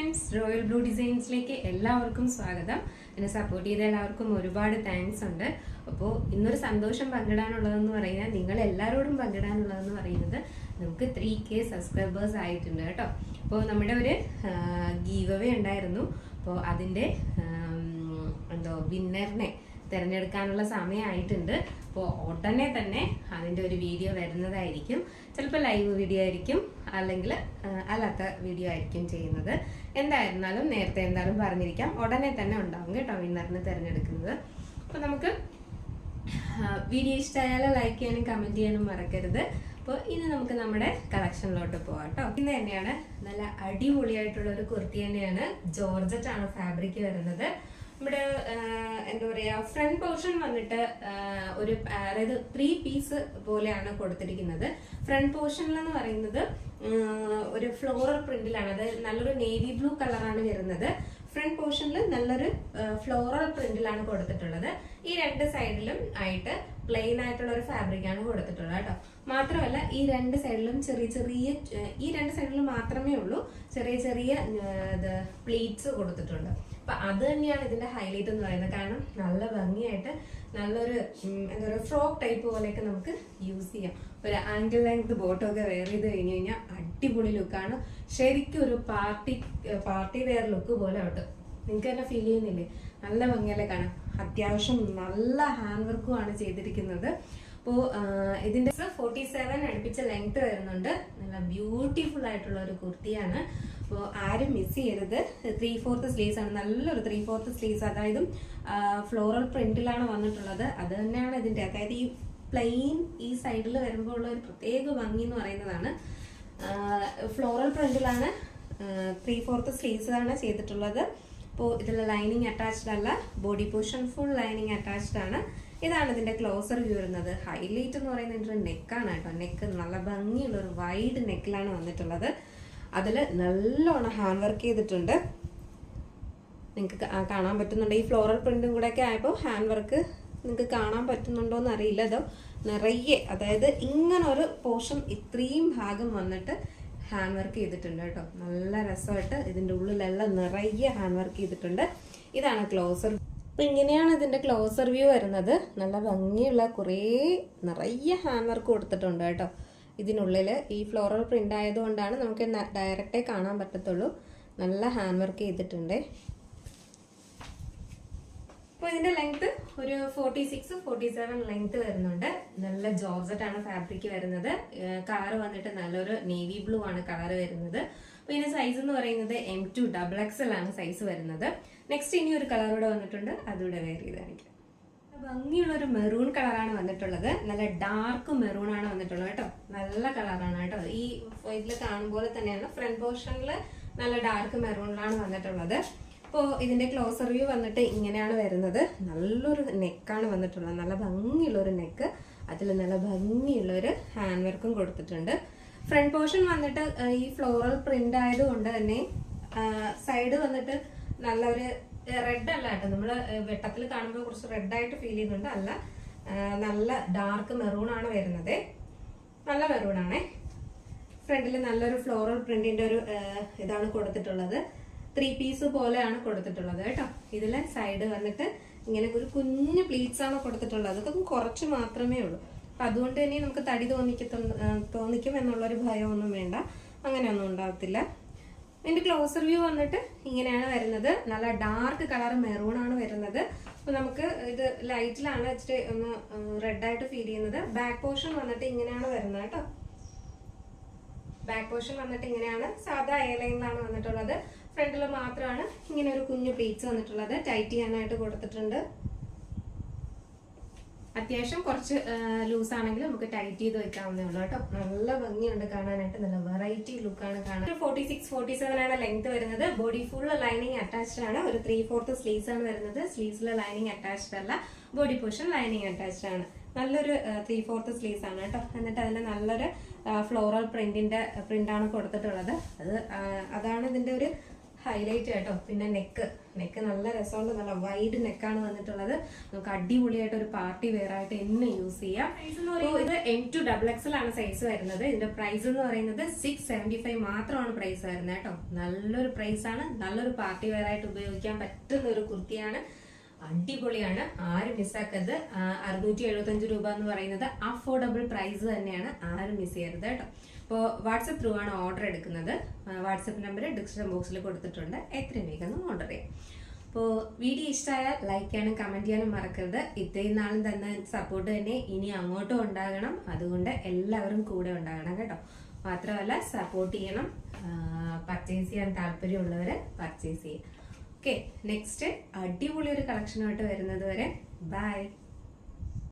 Friends royal blue ഡിസൈൻസിലേക്ക് എല്ലാവർക്കും സ്വാഗതം. എന്നെ സപ്പോർട്ട് ചെയ്ത എല്ലാവർക്കും ഒരുപാട് താങ്ക്സ് ഉണ്ട്. അപ്പോൾ ഇന്നൊരു സന്തോഷം പങ്കിടാനുള്ളതെന്ന് പറയുന്നത് നിങ്ങൾ എല്ലാവരോടും പങ്കിടാനുള്ളതെന്ന് പറയുന്നത് നമുക്ക് ത്രീ കെ സബ്സ്ക്രൈബേഴ്സ് ആയിട്ടുണ്ട് കേട്ടോ. അപ്പോൾ നമ്മുടെ ഒരു ഗീവവേ ഉണ്ടായിരുന്നു. അപ്പോൾ അതിന്റെ എന്തോ വിന്നറിനെ തിരഞ്ഞെടുക്കാനുള്ള സമയമായിട്ടുണ്ട്. അപ്പോൾ ഉടനെ തന്നെ അതിന്റെ ഒരു വീഡിയോ വരുന്നതായിരിക്കും. ചിലപ്പോൾ ലൈവ് വീഡിയോ ആയിരിക്കും അല്ലെങ്കിൽ അല്ലാത്ത വീഡിയോ ആയിരിക്കും ചെയ്യുന്നത്. എന്തായിരുന്നാലും നേരത്തെ എന്തായാലും പറഞ്ഞിരിക്കാം. ഉടനെ തന്നെ ഉണ്ടാവും കേട്ടോ വിന്നറിന് തിരഞ്ഞെടുക്കുന്നത്. അപ്പോൾ നമുക്ക് വീഡിയോ ഇഷ്ടമായാൽ ലൈക്ക് ചെയ്യാനും കമന്റ് ചെയ്യാനും മറക്കരുത്. അപ്പോൾ ഇനി നമുക്ക് നമ്മുടെ കളക്ഷനിലോട്ട് പോവാം കേട്ടോ. ഇന്ന് തന്നെയാണ് നല്ല അടിപൊളിയായിട്ടുള്ള ഒരു കുർത്തി തന്നെയാണ് ജോർജറ്റ് ആണ് ഫാബ്രിക് വരുന്നത്. ആ, എന്താ പറയുക ഫ്രണ്ട് പോർഷൻ വന്നിട്ട് ഒരു അതായത് ത്രീ പീസ് പോലെയാണ് കൊടുത്തിരിക്കുന്നത്. ഫ്രണ്ട് പോർഷനിൽ എന്ന് പറയുന്നത് ഒരു ഫ്ലോറൽ പ്രിന്റിലാണ് അത് നല്ലൊരു നേവി ബ്ലൂ കളറാണ് വരുന്നത്. ഫ്രണ്ട് പോർഷനിൽ നല്ലൊരു ഫ്ലോറൽ പ്രിന്റിലാണ് കൊടുത്തിട്ടുള്ളത്. ഈ രണ്ട് സൈഡിലും ആയിട്ട് പ്ലെയിൻ ആയിട്ടുള്ള ഒരു ഫാബ്രിക് ആണ് കൊടുത്തിട്ടുള്ളത് കേട്ടോ. മാത്രമല്ല ഈ രണ്ട് സൈഡിലും ചെറിയ ചെറിയ ഈ രണ്ട് സൈഡിലും മാത്രമേ ഉള്ളൂ ചെറിയ ചെറിയ ഇത് പ്ലീറ്റ്സ് കൊടുത്തിട്ടുണ്ട്. അപ്പൊ അത് തന്നെയാണ് ഇതിന്റെ ഹൈലൈറ്റ് എന്ന് പറയുന്നത്. കാരണം നല്ല ഭംഗിയായിട്ട് നല്ലൊരു എന്താ പറയുക ഫ്രോക്ക് ടൈപ്പ് പോലെയൊക്കെ നമുക്ക് യൂസ് ചെയ്യാം. ഒരു ആംഗിൾ ലെങ്ത് ബോട്ടൊക്കെ വെയർ ചെയ്ത് കഴിഞ്ഞ് കഴിഞ്ഞാൽ അടിപൊളി ലുക്കാണ് ശരിക്കും ഒരു പാർട്ടി പാർട്ടി വെയർ ലുക്ക് പോലെ ആവട്ടെ. നിങ്ങൾക്ക് തന്നെ ഫീൽ ചെയ്യുന്നില്ലേ? നല്ല ഭംഗിയല്ലേ കാണാം അത്യാവശ്യം നല്ല ഹാൻഡ് വർക്കും ആണ് ചെയ്തിരിക്കുന്നത്. അപ്പോൾ ഇതിന്റെ ഫോർട്ടി സെവൻ അടുപ്പിച്ച ലെങ്ത് വരുന്നുണ്ട്. നല്ല ബ്യൂട്ടിഫുൾ ആയിട്ടുള്ള ഒരു കുർത്തിയാണ്. അപ്പോൾ ആരും മിസ് ചെയ്യരുത്. ത്രീ ഫോർത്ത് സ്ലീവ്സ് ആണ്. നല്ലൊരു ത്രീ ഫോർത്ത് സ്ലീവ്സ് അതായത് ഫ്ലോറൽ പ്രിന്റിലാണ് വന്നിട്ടുള്ളത്. അത് തന്നെയാണ് ഇതിന്റെ അതായത് ഈ പ്ലെയിൻ ഈ സൈഡിൽ വരുമ്പോൾ ഉള്ള ഒരു പ്രത്യേക ഭംഗി എന്ന് പറയുന്നതാണ്. ഫ്ലോറൽ പ്രിന്റിലാണ് ത്രീ ഫോർത്ത് സ്ലീവ്സ് ആണ് ചെയ്തിട്ടുള്ളത്. അപ്പോൾ ഇതിൽ ലൈനിങ് അറ്റാച്ച്ഡ് അല്ല body portion full lining attached ആണ്. ഇതാണ് ഇതിന്റെ ക്ലോസർ വ്യൂ വരുന്നത്. ഹൈലൈറ്റ് എന്ന് പറയുന്നത് ഇതിന്റെ നെക്കാണ് കേട്ടോ. നെക്ക് നല്ല ഭംഗിയുള്ള ഒരു വൈഡ് നെക്കിലാണ് വന്നിട്ടുള്ളത്. അതിൽ നല്ലോണം ഹാൻഡ് വർക്ക് ചെയ്തിട്ടുണ്ട്. നിങ്ങൾക്ക് കാണാൻ പറ്റുന്നുണ്ട്. ഈ ഫ്ലോറൽ പ്രിന്റും കൂടെ ഒക്കെ ആയപ്പോൾ ഹാൻഡ് വർക്ക് നിങ്ങൾക്ക് കാണാൻ പറ്റുന്നുണ്ടോ എന്ന് അറിയില്ല അതോ നിറയെ അതായത് ഇങ്ങനൊരു ഒരു പോർഷൻ ഇത്രയും ഭാഗം വന്നിട്ട് ഹാൻഡ് വർക്ക് ചെയ്തിട്ടുണ്ട് കേട്ടോ. നല്ല രസമായിട്ട് ഇതിന്റെ ഉള്ളിലെല്ലാം നിറയെ ഹാൻഡ് വർക്ക് ചെയ്തിട്ടുണ്ട്. ഇതാണ് ക്ലോസർ അപ്പം ഇങ്ങനെയാണ് ഇതിന്റെ ക്ലോസർ വ്യൂ വരുന്നത്. നല്ല ഭംഗിയുള്ള കുറേ നിറയെ ഹാൻഡ് വർക്ക് കൊടുത്തിട്ടുണ്ട് കേട്ടോ. ഇതിനുള്ളിൽ ഈ ഫ്ലോറൽ പ്രിന്റ് ആയതുകൊണ്ടാണ് നമുക്ക് ഡയറക്റ്റേ കാണാൻ പറ്റത്തുള്ളൂ. നല്ല ഹാൻഡ് വർക്ക് ചെയ്തിട്ടുണ്ട്. അപ്പോൾ ഇതിന്റെ ലെങ്ത് ഒരു forty six forty seven length വരുന്നുണ്ട്. നല്ല ജോർജറ്റ് ആണ് ഫാബ്രിക് വരുന്നത്. കളർ വന്നിട്ട് നല്ലൊരു നേവി ബ്ലൂ ആണ് കളർ വരുന്നത്. പിന്നെ ഇതിന്റെ സൈസ് എന്ന് പറയുന്നത് എം ടു ഡബിൾ എക്സൽ ആണ് സൈസ് വരുന്നത്. നെക്സ്റ്റ് ഇനി ഒരു കളർ കൂടെ വന്നിട്ടുണ്ട്. അതുകൂടെ വെയർ ചെയ്ത് ഭംഗിയുള്ള ഒരു മെറൂൺ കളറാണ് വന്നിട്ടുള്ളത്. നല്ല ഡാർക്ക് മെറൂൺ ആണ് വന്നിട്ടുള്ളത് കേട്ടോ. നല്ല കളറാണ് കേട്ടോ. ഈ ഇതിൽ കാണുമ്പോൾ തന്നെയാണ്. ഫ്രണ്ട് പോർഷനിൽ നല്ല ഡാർക്ക് മെറൂണിലാണ് വന്നിട്ടുള്ളത്. അപ്പോൾ ഇതിന്റെ ക്ലോസർ വ്യൂ വന്നിട്ട് ഇങ്ങനെയാണ് വരുന്നത്. നല്ലൊരു നെക്കാണ് വന്നിട്ടുള്ളത്. നല്ല ഭംഗിയുള്ളൊരു നെക്ക് അതിൽ നല്ല ഭംഗിയുള്ളൊരു ഹാൻഡ് വർക്കും കൊടുത്തിട്ടുണ്ട്. ഫ്രണ്ട് പോർഷൻ വന്നിട്ട് ഈ ഫ്ലോറൽ പ്രിന്റ് ആയതുകൊണ്ട് തന്നെ സൈഡ് വന്നിട്ട് നല്ലൊരു റെഡ് അല്ല കേട്ടോ. നമ്മൾ വെട്ടത്തിൽ കാണുമ്പോൾ കുറച്ച് റെഡ് ആയിട്ട് ഫീൽ ചെയ്യുന്നുണ്ട്. അല്ല നല്ല ഡാർക്ക് മെറൂൺ ആണ് വരുന്നത്. നല്ല മെറൂൺ ആണേ. ഫ്രണ്ടിൽ നല്ലൊരു ഫ്ലോറൽ പ്രിന്റിന്റെ ഒരു ഇതാണ് കൊടുത്തിട്ടുള്ളത്. ത്രീ പീസ് പോലെയാണ് കൊടുത്തിട്ടുള്ളത് കേട്ടോ. ഇതിലെ സൈഡ് വന്നിട്ട് ഇങ്ങനെ ഒരു കുഞ്ഞു പ്ലീറ്റ്സ് ആണ് കൊടുത്തിട്ടുള്ളത്. അതൊക്കെ കുറച്ച് മാത്രമേ ഉള്ളൂ. അപ്പൊ അതുകൊണ്ട് തന്നെ നമുക്ക് തടി തോന്നിക്കത്തു തോന്നിക്കും എന്നുള്ളൊരു ഭയമൊന്നും വേണ്ട. അങ്ങനെയൊന്നും ഉണ്ടാകത്തില്ല എന്റെ ക്ലോസർ വ്യൂ വന്നിട്ട് ഇങ്ങനെയാണ് വരുന്നത്. നല്ല ഡാർക്ക് കളർ മെറൂൺ ആണ് വരുന്നത്. അപ്പൊ നമുക്ക് ഇത് ലൈറ്റിലാണ് ഇച്ചിരി ഒന്ന് റെഡ് ആയിട്ട് ഫീൽ ചെയ്യുന്നത്. ബാക്ക് പോർഷൻ വന്നിട്ട് ഇങ്ങനെയാണ് വരുന്നത് കേട്ടോ. ബാക്ക് പോർഷൻ വന്നിട്ട് ഇങ്ങനെയാണ്. സാധാ എയർലൈനിലാണ് വന്നിട്ടുള്ളത്. ഫ്രണ്ടിൽ മാത്രമാണ് ഇങ്ങനെ ഒരു കുഞ്ഞു പ്ലീറ്റ്സ് വന്നിട്ടുള്ളത്. ടൈറ്റ് ചെയ്യാനായിട്ട് കൊടുത്തിട്ടുണ്ട്. അത്യാവശ്യം കുറച്ച് ലൂസ് ആണെങ്കിൽ നമുക്ക് ടൈറ്റ് ചെയ്ത് വെക്കാവുന്നേ ഉള്ളൂ കേട്ടോ. നല്ല ഭംഗിയുണ്ട് കാണാനായിട്ട്. നല്ല വെറൈറ്റി ലുക്കാണ് കാണാൻ. ഫോർട്ടി സിക്സ് ഫോർട്ടി സെവൻ ആണ് ലെങ്ത് വരുന്നത്. ബോഡി ഫുൾ ലൈനിങ് അറ്റാച്ച്ഡ് ആണ്. ഒരു ത്രീ ഫോർത്ത് സ്ലീവ്സ് ആണ് വരുന്നത്. സ്ലീവ്സിലെ ലൈനിങ് അറ്റാച്ച്ഡ് അല്ല. ബോഡി പോർഷൻ ലൈനിങ് അറ്റാച്ച്ഡ് ആണ്. നല്ലൊരു ത്രീ ഫോർത്ത് സ്ലീവ്സ് ആണ് കേട്ടോ. എന്നിട്ട് അതിന് നല്ലൊരു ഫ്ലോറൽ പ്രിന്റിന്റെ പ്രിന്റ് ആണ് കൊടുത്തിട്ടുള്ളത്. അത് അതാണ് ഇതിന്റെ ഒരു ഹൈലൈറ്റ് കേട്ടോ. പിന്നെ നെക്ക് നെക്ക് നല്ല രസമുണ്ട് നല്ല വൈഡ് നെക്കാണ് വന്നിട്ടുള്ളത്. നമുക്ക് അടിപൊളിയായിട്ട് ഒരു പാർട്ടി വെയർ ആയിട്ട് എന്നെ യൂസ് ചെയ്യാം. ഇത് എം ടു ഡബിൾ എക്സൽ ആണ് സൈസ് വരുന്നത്. ഇതിന്റെ പ്രൈസ് എന്ന് പറയുന്നത് സിക്സ് സെവന്റി ഫൈവ് മാത്രമാണ് പ്രൈസ് വരുന്നത് കേട്ടോ. നല്ലൊരു പ്രൈസ് ആണ്. നല്ലൊരു പാർട്ടി വെയർ ആയിട്ട് ഉപയോഗിക്കാൻ പറ്റുന്ന ഒരു കുർത്തിയാണ്. അടിപൊളിയാണ്. ആരും മിസ്സാക്കരുത്. അറുന്നൂറ്റി എഴുപത്തി അഞ്ച് രൂപ എന്ന് പറയുന്നത് അഫോർഡബിൾ പ്രൈസ് തന്നെയാണ്. ആരും മിസ് ചെയ്യരുത് കേട്ടോ. അപ്പോൾ വാട്സപ്പ് ത്രൂ ആണ് ഓർഡർ എടുക്കുന്നത്. വാട്സപ്പ് നമ്പർ ഡിസ്ക്രിപ്ഷൻ ബോക്സിൽ കൊടുത്തിട്ടുണ്ട്. എത്രയും വേഗം ഓർഡർ ചെയ്യാം. അപ്പോൾ വീഡിയോ ഇഷ്ടമായാൽ ലൈക്ക് ചെയ്യാനും കമന്റ് ചെയ്യാനും മറക്കരുത്. ഇത്രയും നാളും തന്നെ സപ്പോർട്ട് തന്നെ ഇനി അങ്ങോട്ടും ഉണ്ടാകണം. അതുകൊണ്ട് എല്ലാവരും കൂടെ ഉണ്ടാകണം കേട്ടോ. മാത്രമല്ല സപ്പോർട്ട് ചെയ്യണം. പർച്ചേസ് ചെയ്യാൻ താല്പര്യമുള്ളവർ പർച്ചേസ് ചെയ്യും. ഓക്കെ നെക്സ്റ്റ് അടിപൊളി ഒരു കളക്ഷനായിട്ട് വരുന്നത് വരെ. ബൈ